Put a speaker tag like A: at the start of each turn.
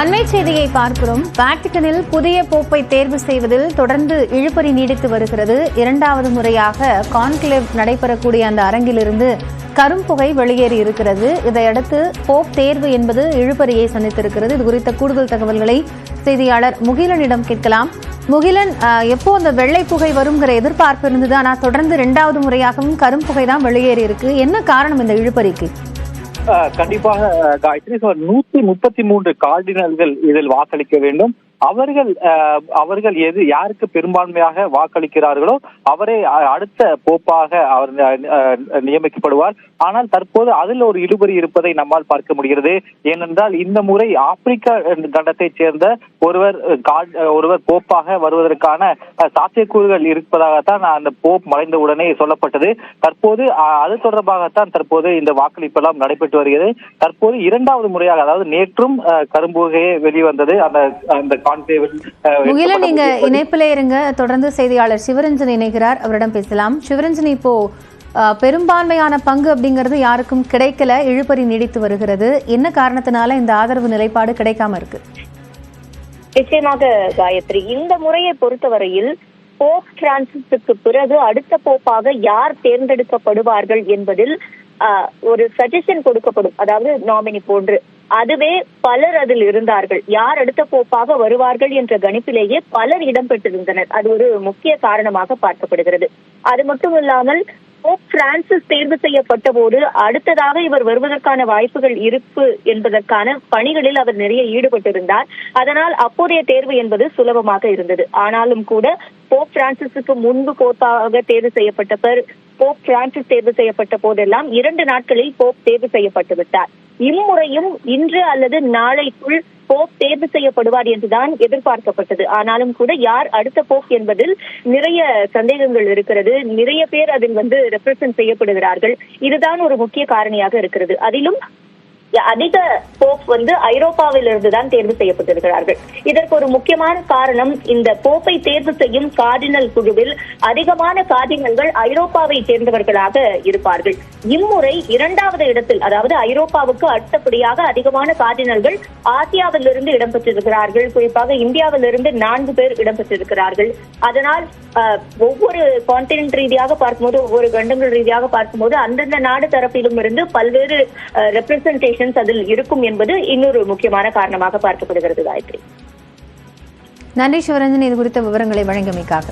A: அண்மை செய்தியை பார்க்கிறோம். வாட்டிகனில் புதிய போப்பை தேர்வு செய்வதில் தொடர்ந்து இழுபறி நீடித்து வருகிறது. இரண்டாவது முறையாக கான்கிளேவ் நடைபெறக்கூடிய அந்த அரங்கிலிருந்து கரும்புகை வெளியேறி இருக்கிறது. இதையடுத்து போப் தேர்வு என்பது இழுபறியை சந்தித்திருக்கிறது. இது குறித்த கூடுதல் தகவல்களை செய்தியாளர் முகிலனிடம் கேட்கலாம். முகிலன் எப்போ அந்த வெள்ளை புகை வருங்கிற எதிர்பார்ப்பு இருந்தது ஆனால் தொடர்ந்து இரண்டாவது முறையாகவும் கரும்புகை தான் வெளியேறி இருக்கு. என்ன காரணம் இந்த இழுபறிக்கு?
B: கண்டிப்பாக காயத்ரி சுமார் நூத்தி முப்பத்தி மூன்று கார்டினல்கள் இதில் வாக்களிக்க வேண்டும். அவர்கள் அவர்கள் எது யாருக்கு பெரும்பான்மையாக வாக்களிக்கிறார்களோ அவரே அடுத்த போப்பாக அவர் நியமிக்கப்படுவார். ஆனால் தற்போது அதில் ஒரு இழுபறி இருப்பதை நம்மால் பார்க்க முடிகிறது. ஏனென்றால் இந்த முறை ஆப்பிரிக்கா கண்டத்தைச் சேர்ந்த ஒருவர் ஒருவர் போப்பாக வருவதற்கான சாத்தியக்கூறுகள் இருப்பதாகத்தான் அந்த போப் மறைந்த உடனே சொல்லப்பட்டது. தற்போது அது தொடர்பாகத்தான் தற்போது இந்த வாக்களிப்பெல்லாம் நடைபெற்று வருகிறது. தற்போது இரண்டாவது முறையாக அதாவது நேற்றும் கரும்புகையே வெளிவந்தது. அந்த அந்த அஹ்,
A: முகிலன் நீங்க இணைப்பிலே இருங்க. தொடர்ந்து செய்தியாளர் சிவரஞ்சன் இணைகிறார். அவரிடம் பேசலாம். சிவரஞ்சன் இப்போ பெரும்பான்மையான பங்கு அப்படிங்கிறது யாருக்கும் கிடைக்கல. இழுபறி நீடித்து வருகிறது. என்ன காரணத்தினால இந்த ஆதரவு நிலைப்பாடு கிடைக்காம இருக்கு?
C: நிச்சயமாக காயத்ரி. இந்த முறையை பொறுத்தவரையில் போப் பிரான்சிஸுக்கு பிறகு அடுத்த போப்பாக யார் தேர்ந்தெடுக்கப்படுவார்கள் என்பதில் ஆஹ், ஒரு சஜஷன் கொடுக்கப்படும். அதாவது நாமினி போன்று. அதுவே பலர் அதில் இருந்தார்கள். யார் அடுத்த போப்பாக வருவார்கள் என்ற கணிப்பிலேயே பலர் இடம்பெற்றிருந்தனர். அது ஒரு முக்கிய காரணமாக பார்க்கப்படுகிறது. அது மட்டும் இல்லாமல் போப் பிரான்சிஸ் தேர்வு செய்யப்பட்ட போது அடுத்ததாக இவர் வருவதற்கான வாய்ப்புகள் இருப்பு என்பதற்கான பணிகளில் அவர் நிறைய ஈடுபட்டிருந்தார். அதனால் அப்போதைய தேர்வு என்பது சுலபமாக இருந்தது. ஆனாலும் கூட போப் பிரான்சிஸுக்கு முன்பு போப்பாக தேர்வு செய்யப்பட்டவர் போப் பிரான்சிஸ் தேர்வு செய்யப்பட்ட போதெல்லாம் இரண்டு நாட்களில் போப் தேர்வு செய்யப்பட்டு விட்டார். இம்முறையும் இன்று அல்லது நாளைக்குள் போப் தேர்வு செய்யப்படுவார் என்றுதான் எதிர்பார்க்கப்பட்டது. ஆனாலும் கூட யார் அடுத்த போப் என்பதில் நிறைய சந்தேகங்கள் இருக்கிறது. நிறைய பேர் அதில் வந்து ரெப்ரசன்ட் செய்யப்படுகிறார்கள். இதுதான் ஒரு முக்கிய காரணியாக இருக்கிறது. அதிலும் அதிக போப் வந்து ஐரோப்பாவில் இருந்துதான் தேர்வு செய்யப்பட்டிருக்கிறார்கள். இதற்கு ஒரு முக்கியமான காரணம் இந்த போப்பை தேர்வு செய்யும் கார்டினல் குழுவில் அதிகமான கார்டினல்கள் ஐரோப்பாவை சேர்ந்தவர்களாக இருப்பார்கள். இம்முறை இரண்டாவது இடத்தில் அதாவது ஐரோப்பாவுக்கு அடுத்தபடியாக அதிகமான கார்டினல்கள் ஆசியாவிலிருந்து இடம்பெற்றிருக்கிறார்கள். குறிப்பாக இந்தியாவிலிருந்து நான்கு பேர் இடம்பெற்றிருக்கிறார்கள். அதனால் ஒவ்வொரு கான்டினென்ட் ரீதியாக பார்க்கும்போது ஒவ்வொரு கண்டங்கள் ரீதியாக பார்க்கும்போது அந்தந்த நாடு தரப்பிலும் இருந்து பல்வேறு ரெப்ரசன்டேஷன்ஸ் அதில் இருக்கும் என்பது இன்னொரு முக்கியமான காரணமாக பார்க்கப்படுகிறது காயத்ரி.
A: நன்றி சிவரஞ்சன். இது குறித்த விவரங்களை வழங்கியமைக்காக.